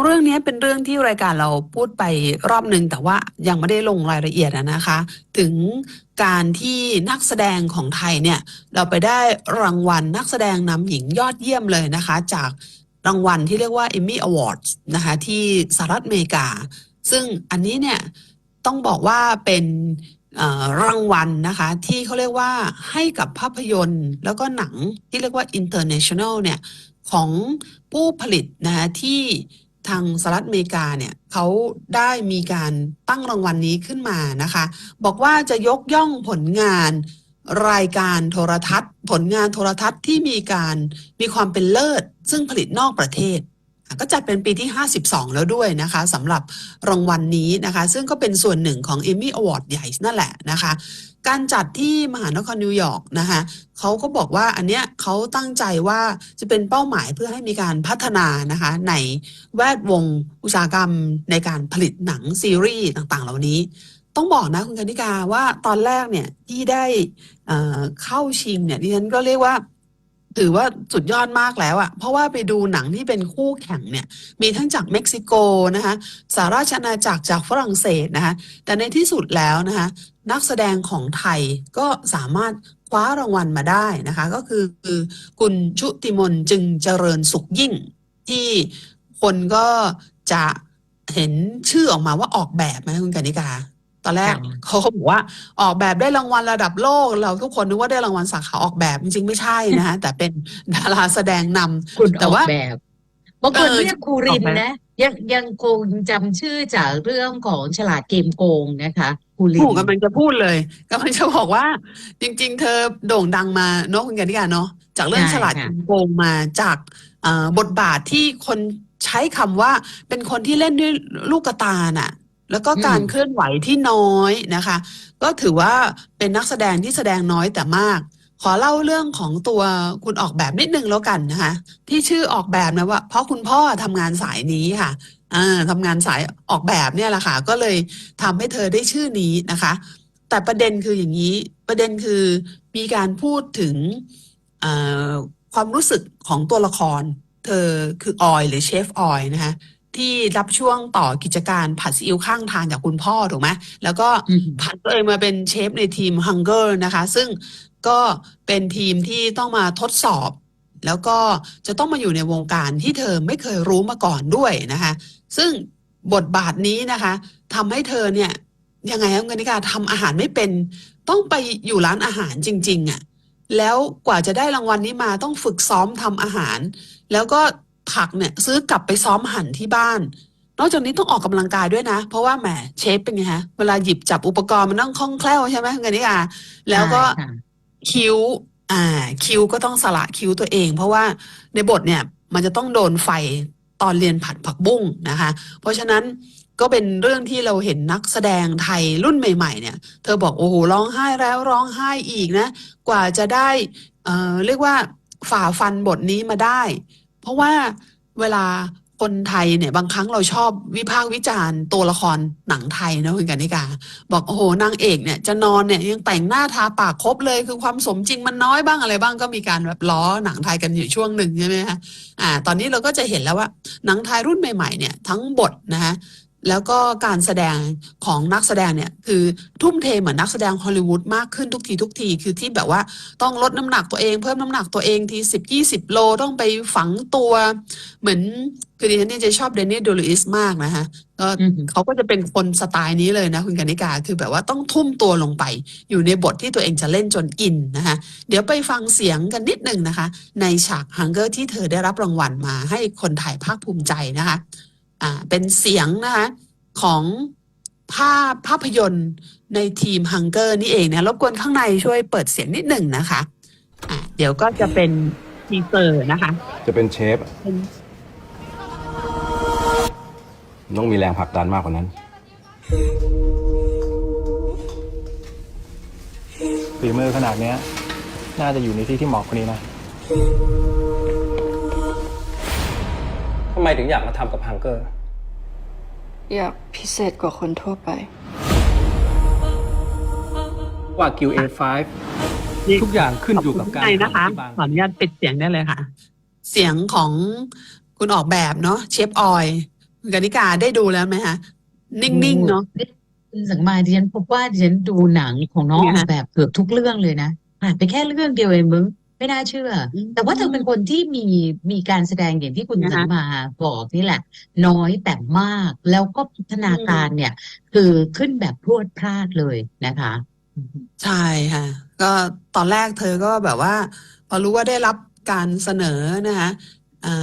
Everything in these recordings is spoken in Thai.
เรื่องนี้เป็นเรื่องที่รายการเราพูดไปรอบหนึ่งแต่ว่ายังไม่ได้ลงรายละเอียดนะคะ ถึงการที่นักแสดงของไทยเนี่ย เราไปได้รางวัลนักแสดงนำหญิงยอดเยี่ยมเลยนะคะ จากรางวัลที่เรียกว่า Emmy Awards นะคะที่สหรัฐอเมริกา ซึ่งอันนี้เนี่ยต้องบอกว่าเป็นรางวัลนะคะที่เขาเรียกว่าให้กับภาพยนตร์ แล้วก็หนังที่เรียกว่า international เนี่ยของผู้ผลิตนะคะที่ ทางสหรัฐอเมริกาเนี่ยเขาได้มีการตั้งรางวัลนี้ขึ้นมานะคะ บอกว่าจะยกย่องผลงานรายการโทรทัศน์ ผลงานโทรทัศน์ที่มีการมีความเป็นเลิศ ซึ่งผลิตนอกประเทศ ก็จัดเป็นปีที่ 52 แล้วด้วยนะคะสำหรับรางวัลนี้นะคะ ซึ่งก็เป็นส่วนหนึ่งของ Emmy Award ใหญ่นั่นแหละนะคะ การจัดที่มหานครนิวยอร์กนะคะเขาก็บอกว่าอันเนี้ยเขาตั้งใจว่าจะเป็นเป้าหมายเพื่อให้มีการพัฒนานะคะในแวดวงอุตสาหกรรมในการผลิตหนังซีรีส์ต่างๆ เหล่านี้ต้องบอกนะคุณกนิกาว่าตอนแรกเนี่ยที่ได้เข้าชิงเนี่ยดิฉันก็เรียกว่า ถือว่าสุดยอดมากแล้วอะเพราะว่าไปดูหนังที่เป็นคู่แข่งเนี่ย มีทั้งจากเม็กซิโกนะคะสหราชอาณาจักรจากฝรั่งเศสนะคะ แต่ในที่สุดแล้วนะคะ นักแสดงของไทยก็สามารถคว้ารางวัลมาได้นะคะ ก็คือคือคุณชุติมนจึงเจริญสุขยิ่ง ที่คนก็จะเห็นชื่อออกมาว่าออกแบบไหมคุณกนิกา ตอนแรกค่ะเขาก็บอกว่าออกแบบได้รางวัลระดับโลก เราทุกคนนึกว่าได้รางวัลสาขาออกแบบจริงๆไม่ใช่นะคะแต่เป็นดาราแสดงนำคุณแต่ออกว่าแบบบางคนเออเรียกครูรินออกแบบนะ ยังยังคงจำชื่อจากเรื่องของฉลาดเกมโกงนะคะครูริถูกนกำลังจะพูดเลยกำลังจะบอกว่า จริง ๆ เธอโด่งดังมาเนอะคุณกันนิกาเนาะจากเรื่องใช่ฉลาดค่ะโกงมาจากเอ่อบทบาทที่คนใช้คำว่าเป็นคนที่เล่นด้วยลูกตาน่ะ แล้วก็การเคลื่อนไหวที่น้อยนะคะ ก็ถือว่าเป็นนักแสดงที่แสดงน้อยแต่มาก ขอเล่าเรื่องของตัวคุณออกแบบนิดนึงแล้วกันนะคะ ที่ชื่อออกแบบนะว่า เพราะคุณพ่อทำงานสายนี้ค่ะอ่าทำงานสายออกแบบเนี่ยแหละค่ะ ก็เลยทำให้เธอได้ชื่อนี้นะคะ แต่ประเด็นคืออย่างนี้ ประเด็นคือมีการพูดถึงเอ่อความรู้สึกของตัวละคร เธอคือออยหรือเชฟออยนะคะ ที่รับช่วงต่อกิจการผัดซีอิ๊วข้างทางจากคุณพ่อถูกไหมแล้วก็อืมผันตัวเองมาเป็นเชฟในทีม Hunger นะคะ ซึ่งก็เป็นทีมที่ต้องมาทดสอบ แล้วก็จะต้องมาอยู่ในวงการที่เธอไม่เคยรู้มาก่อนด้วยนะคะ ซึ่งบทบาทนี้นะคะทำให้เธอเนี่ยยังไงครับกนิกาทำอาหารไม่เป็น ต้องไปอยู่ร้านอาหารจริง ๆอะ่ะแล้วกว่าจะได้รางวัลนี้มาต้องฝึกซ้อมทำอาหาร แล้วก็ ผักเนี่ยซื้อกลับไปซ้อมหั่นที่บ้าน นอกจากนี้ต้องออกกำลังกายด้วยนะ เพราะว่าแหมเชฟเป็นไงฮะ เวลาหยิบจับอุปกรณ์มันต้องคล่องแคล่วใช่ไหมคุณกนิกาแล้วก็ใช่ค่ะคิ้ว อ่า คิ้วก็ต้องสละคิ้วตัวเอง เพราะว่าในบทเนี่ยมันจะต้องโดนไฟตอนเรียนผัดผักบุ้งนะคะ เพราะฉะนั้นก็เป็นเรื่องที่เราเห็นนักแสดงไทยรุ่นใหม่ ๆ เนี่ย เธอบอกโอ้โหร้องไห้แล้วร้องไห้อีกนะ กว่าจะได้เอ่อเรียกว่าฝ่าฟันบทนี้มาได้ เพราะว่าเวลาคนไทยเนี่ยบางครั้งเราชอบวิพากษ์วิจารณ์ตัวละครหนังไทยนะคุณกนิกา บอกโอ้โหนางเอกเนี่ยจะนอนเนี่ยยังแต่งหน้าทาปากครบเลยคือความสมจริงมันน้อยบ้างอะไรบ้างก็มีการแบบล้อหนังไทยกันอยู่ช่วงหนึ่งใช่ไหมคะอ่า ตอนนี้เราก็จะเห็นแล้วว่าหนังไทยรุ่นใหม่ๆเนี่ยทั้งบทนะคะ แล้วก็การแสดงของนักแสดงเนี่ยคือทุ่มเทเหมือนนักแสดงฮอลลีวูดมากขึ้นทุกทีทุกที คือที่แบบว่าต้องลดน้ำหนักตัวเองเพิ่มน้ำหนักตัวเองทีสิบยี่สิบโลต้องไปฝังตัวเหมือนคือดิฉันเนี่ยจะชอบเดนนี่ดูลิสมากนะคะก็อืมเขาก็จะเป็นคนสไตล์นี้เลยนะคุณกนิกา คือแบบว่าต้องทุ่มตัวลงไป อยู่ในบทที่ตัวเองจะเล่นจนอินนะคะเดี๋ยวไปฟังเสียงกันนิดหนึ่งนะคะ ในฉากฮังเกอร์ที่เธอได้รับรางวัลมาให้คนไทยภาคภูมิใจนะคะ อ่าเป็นเสียงนะคะของภาพภาพยนตร์ในทีมฮังเกอร์นี่เองนะรบกวนข้างในช่วยเปิดเสียงนิดหนึ่งนะคะอ่าเดี๋ยวก็จะเป็นทีเซอร์นะคะ จะเป็นเชฟเป็นต้องมีแรงผลักดันมากกว่านั้น ฝีมือขนาดเนี้ย น่าจะอยู่ในที่ที่เหมาะกว่านี้นะ ไมถึงอยากมาทำกับฮังเกอร์ อยากพิเศษกว่าคนทั่วไป ว่ากิว A5 นี่ทุกอย่างขึ้นอยู่กับการขบคุณนะคะทำที่บางขออนุญาตปิดเสียงได้เลยค่ะ เสียงของคุณออกแบบเนาะเชฟออยคุณกนิกาได้ดูแล้วไหมคะนิ่งๆเนาะ คุณสังมาดิฉันพบว่าดิฉันดูหนังของน้องเนี่อยอกแบบเกือบทุกเรื่องเลยนะผ่านไปแค่เรื่องเดียวเองมึง ไม่น่าเชื่อออืมแต่ว่าเธอเป็นคนที่มีมีการแสดงอย่างที่คุณนะคะสังมาบอกนี่แหละ น้อยแต่มากแล้วก็พัฒนาการเนี่ย คือขึ้นแบบพรวดพลาดเลยนะคะ ใช่ค่ะ ก็ตอนแรกเธอก็แบบว่า พอรู้ว่าได้รับการเสนอนะคะอ่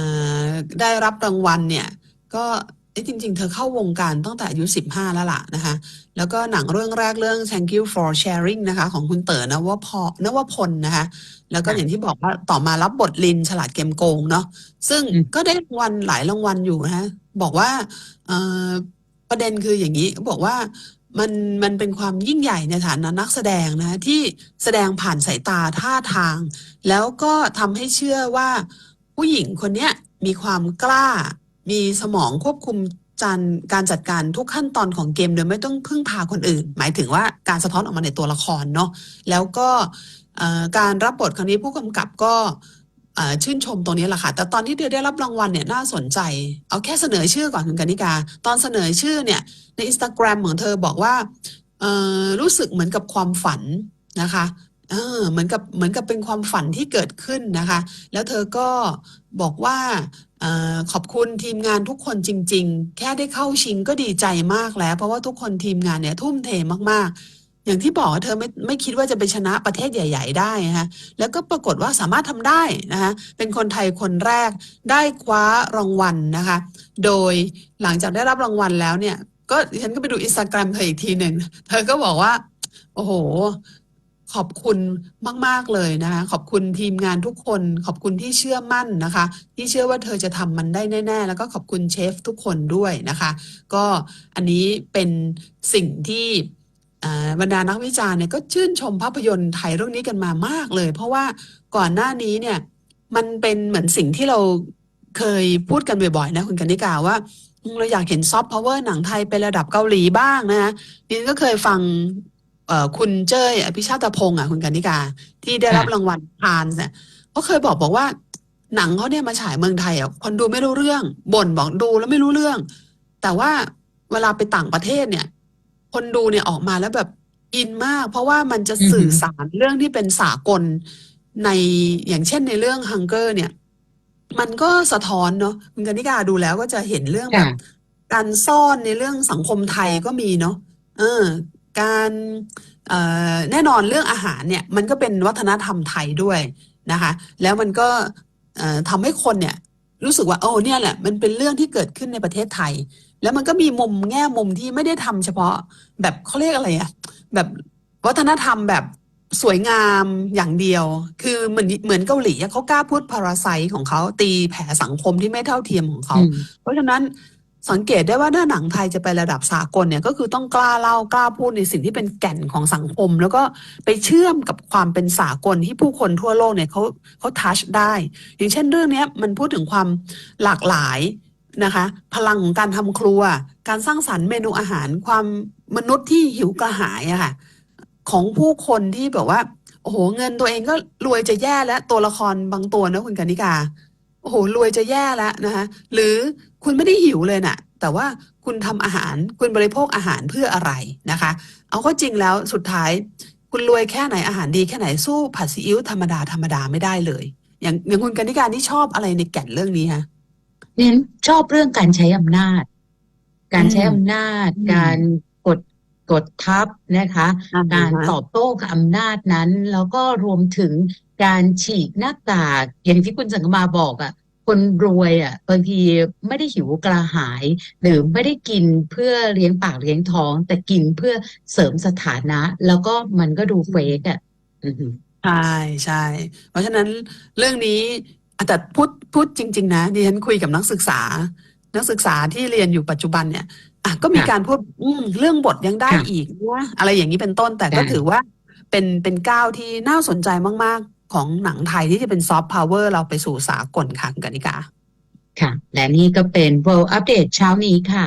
าได้รับรางวัลเนี่ย ก็ เอ๊ะจริง ๆ เธอเข้าวงการตั้งแต่อายุสิบห้าแล้วล่ะนะคะ แล้วก็หนังเรื่องแรกเรื่อง Thank you for sharing นะคะ ของคุณเต๋อนวพนวพลนะคะ แล้วก็ค่ะอย่างที่บอกว่าต่อมารับบทลินฉลาดเกมโกงเนาะซึ่งอืมก็ได้รางวัลหลายรางวัลอยู่นะฮะบอกว่าเอ่อประเด็นคืออย่างนี้บอกว่ามันมันเป็นความยิ่งใหญ่ในฐานะนักแสดงนะที่แสดงผ่านสายตาท่าทาง แล้วก็ทำให้เชื่อว่าผู้หญิงคนเนี้ยมีความกล้า มีสมองควบคุมจานการจัดการทุกขั้นตอนของเกมโดยไม่ต้องพึ่งพาคนอื่น หมายถึงว่าการสะท้อนออกมาในตัวละครเนาะแล้วก็การรับบทครั้งนี้ผู้กำกับก็ชื่นชมตรงนี้แหละค่ะ แต่ตอนที่เธอได้รับรางวัลเนี่ยน่าสนใจ เอาแค่เสนอชื่อก่อนคุณกนิกา ตอนเสนอชื่อเนี่ยในอินสตาแกรมของเธอบอกว่ารู้สึกเหมือนกับความฝันนะคะ เออเหมือนกับเหมือนกับเป็นความฝันที่เกิดขึ้นนะคะ แล้วเธอก็บอกว่าออขอบคุณทีมงานทุกคนจริง ๆ แค่ได้เข้าชิงก็ดีใจมากแล้ว เพราะว่าทุกคนทีมงานเนี่ยทุ่มเทมากๆ อย่างที่บอกว่าเธอไม่ไม่คิดว่าจะไปชนะประเทศใหญ่ ๆ ได้นะคะแล้วก็ปรากฏว่าสามารถทำได้นะคะเป็นคนไทยคนแรกได้คว้ารางวัลนะคะ โดยหลังจากได้รับรางวัลแล้วเนี่ย ก็ฉันก็ไปดูอินสตาแกรมเธออีกทีหนึ่งเธอก็บอกว่า โอ้โห ขอบคุณมาก ๆ เลยนะคะ ขอบคุณทีมงานทุกคน ขอบคุณที่เชื่อมั่นนะคะ ที่เชื่อว่าเธอจะทำมันได้แน่ ๆ แล้วก็ขอบคุณเชฟทุกคนด้วยนะคะ ก็อันนี้เป็นสิ่งที่บรรดานักวิจารณ์เนี่ยก็ชื่นชมภาพยนตร์ไทยเรื่องนี้กันมามากเลย เพราะว่าก่อนหน้านี้เนี่ยมันเป็นเหมือนสิ่งที่เราเคยพูดกันบ่อยๆนะคุณกันิกาว่าเราอยากเห็นซอฟต์พาวเวอร์หนังไทยเป็นระดับเกาหลีบ้างนะคะดิฉันก็เคยฟัง คุณเจ้ยอภิชาตพงศ์อะคุณกนิกา ที่ได้รับค่ะรางวัลคานส์เนี่ยเขาเคยบอกบอกว่า หนังเขาเนี่ยมาฉายเมืองไทยอะคนดูไม่รู้เรื่องบ่นบอกดูแล้วไม่รู้เรื่อง แต่ว่าเวลาไปต่างประเทศเนี่ย คนดูเนี่ยออกมาแล้วแบบอินมาก เพราะว่ามันจะอือหือสื่อสารเรื่องที่เป็นสากลในอย่างเช่นในเรื่อง Hunger เนี่ย มันก็สะท้อนเนาะคุณกนิกาดูแล้วก็จะเห็นเรื่องแบค่ะบการซ่อนในเรื่องสังคมไทยก็มีเนาะเออ การเอ่อแน่นอนเรื่องอาหารเนี่ยมันก็เป็นวัฒนธรรมไทยด้วยนะคะแล้วมันก็เอ่อทำให้คนเนี่ยรู้สึกว่าโอ้เนี่ยแหละมันเป็นเรื่องที่เกิดขึ้นในประเทศไทย แล้วมันก็มีมุมแง่มุมที่ไม่ได้ทำเฉพาะแบบเขาเรียกอะไรอะแบบวัฒนธรรมแบบสวยงามอย่างเดียว คือเหมือนเหมือนเกาหลีอะเขากล้าพูดพาราไซของเขาตีแผ่สังคมที่ไม่เท่าเทียมของเขาอืมเพราะฉะนั้น สังเกตได้ว่าถ้าหนังไทยจะไประดับสากลเนี่ยก็คือต้องกล้าเล่ากล้าพูดในสิ่งที่เป็นแก่นของสังคม แล้วก็ไปเชื่อมกับความเป็นสากลที่ผู้คนทั่วโลกเนี่ยเขาเขาทัชได้ อย่างเช่นเรื่องนี้มันพูดถึงความหลากหลายนะคะ พลังของการทำครัว การสร้างสรรค์เมนูอาหารความมนุษย์ที่หิวกระหายอะค่ะของผู้คนที่แบบว่าโอ้โหเงินตัวเองก็รวยจะแย่แล้วตัวละครบางตัวนะคุณกนิกา โอ้โหรวยจะแย่แล้วนะคะหรือคุณไม่ได้หิวเลยน่ะ แต่ว่าคุณทำอาหารคุณบริโภคอาหารเพื่ออะไรนะคะ เอาก็จริงแล้วสุดท้าย คุณรวยแค่ไหนอาหารดีแค่ไหนสู้ผัดซีอิ๊วธรรมดาธรรมดาไม่ได้เลย อย่างอย่างคุณกนิการนี่ชอบอะไรในแก่นเรื่องนี้ฮะเน้นชอบเรื่องการใช้อำนาจ การใช้อืมอำนาจอืมการกดกดทับนะคะ การตอบโต้กับอำนาจนั้น แล้วก็รวมถึง การฉีกหน้ากากอย่างที่คุณสังกมาบอกอะคนรวยอะบางทีไม่ได้หิวกระหาย หรือไม่ได้กินเพื่อเลี้ยงปากเลี้ยงท้อง แต่กินเพื่อเสริมสถานะ แล้วก็มันก็ดูเฟกอะใช่ใช่เพราะฉะนั้นเรื่องนี้อะแต่พูดพูดจริง ๆ นะดิฉันคุยกับนักศึกษา นักศึกษาที่เรียนอยู่ปัจจุบันเนี่ยอะก็มีการพูดเรื่องบทยังได้อีกนะอะไรอย่างนี้เป็นต้นแต่ก็ถือว่าเป็นเป็นก้าวที่น่าสนใจมาก ๆ ของหนังไทยที่จะเป็นซอฟต์พาวเวอร์เราไปสู่สากลค่ะคุณกนิกาค่ะ และนี่ก็เป็น World Update เช้านี้ค่ะ